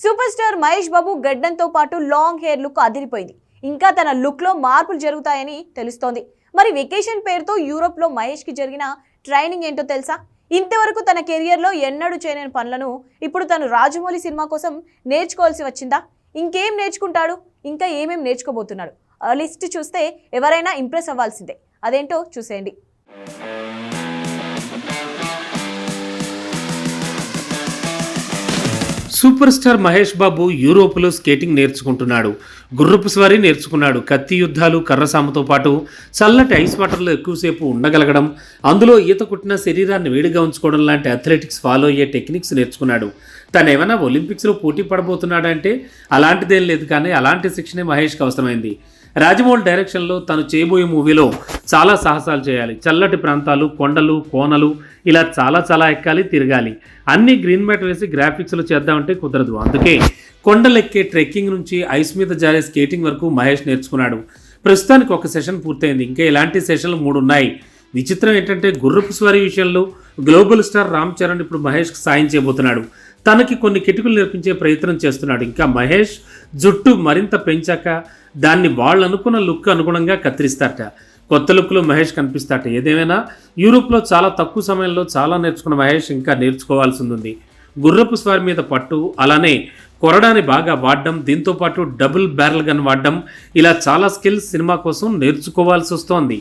Super star Mahesh Babu గడ్డంతో పాటు long hair look అదిరిపోయింది. ఇంకా తన లుక్లో మార్పులు జరుగుతాయని తెలుస్తోంది. మరి వెకేషన్ పేరుతో యూరోప్లో మహేష్కి జరిగిన ట్రైనింగ్ ఏంటో తెలుసా? ఇంతవరకు తన కెరియర్లో ఎన్నడూ చేయని పనులను ఇప్పుడు తను రాజమౌళి సినిమా కోసం నేర్చుకోవాల్సి వచ్చిందా? ఇంకేం నేర్చుకుంటాడు? ఇంకా ఏమేం నేర్చుకోబోతున్నాడు? ఆ లిస్ట్ చూస్తే ఎవరైనా ఇంప్రెస్ అవ్వాల్సిందే. అదేంటో చూసేయండి. సూపర్ స్టార్ మహేష్ బాబు యూరోప్లో స్కేటింగ్ నేర్చుకుంటున్నాడు. గుర్రపు స్వారీ నేర్చుకున్నాడు. కత్తి యుద్ధాలు కర్రసామతో పాటు చల్లటి ఐస్ వాటర్లో ఎక్కువసేపు ఉండగలగడం అందులో ఈత కుట్టిన శరీరాన్ని వేడిగా ఉంచుకోవడం లాంటి అథ్లెటిక్స్ ఫాలో అయ్యే టెక్నిక్స్ నేర్చుకున్నాడు. తను ఏమైనా ఒలింపిక్స్లో పోటీ పడబోతున్నాడంటే అలాంటిదేం లేదు కానీ అలాంటి శిక్షణే మహేష్కి అవసరమైంది. రాజమౌళి డైరెక్షన్లో తను చేయబోయే మూవీలో చాలా సాహసాలు చేయాలి. చల్లటి ప్రాంతాలు కొండలు కోనలు ఇలా చాలా చాలా ఎక్కాలి తిరగాలి. అన్ని గ్రీన్ మ్యాట్ వేసి గ్రాఫిక్స్లో చేద్దామంటే కుదరదు. అందుకే కొండలెక్కే ట్రెక్కింగ్ నుంచి ఐస్ మీద జారే స్కేటింగ్ వరకు మహేష్ నేర్చుకున్నాడు. ప్రస్తుతానికి ఒక సెషన్ పూర్తయింది. ఇంకా ఇలాంటి సెషన్లు మూడు ఉన్నాయి. విచిత్రం ఏంటంటే గుర్రపు స్వారీ విషయంలో గ్లోబల్ స్టార్ రామ్ చరణ్ ఇప్పుడు మహేష్కి సాయం చేయబోతున్నాడు. తనకి కొన్ని కిటుకులు నేర్పించే ప్రయత్నం చేస్తున్నాడు. ఇంకా మహేష్ జుట్టు మరింత పెంచాక దాన్ని వాళ్ళు అనుకున్న లుక్ అనుగుణంగా కత్తిరిస్తారట. కొత్త లుక్లో మహేష్ కనిపిస్తాట ఏదేమైనా యూరోప్లో చాలా తక్కువ సమయంలో చాలా నేర్చుకున్న మహేష్ ఇంకా నేర్చుకోవాల్సి ఉంది గుర్రపు స్వారి మీద పట్టు అలానే కొరడాన్ని బాగా వాడడం దీంతో పాటు డబుల్ బ్యారల్ గన్ వాడడం ఇలా చాలా స్కిల్స్ సినిమా కోసం నేర్చుకోవాల్సి వస్తోంది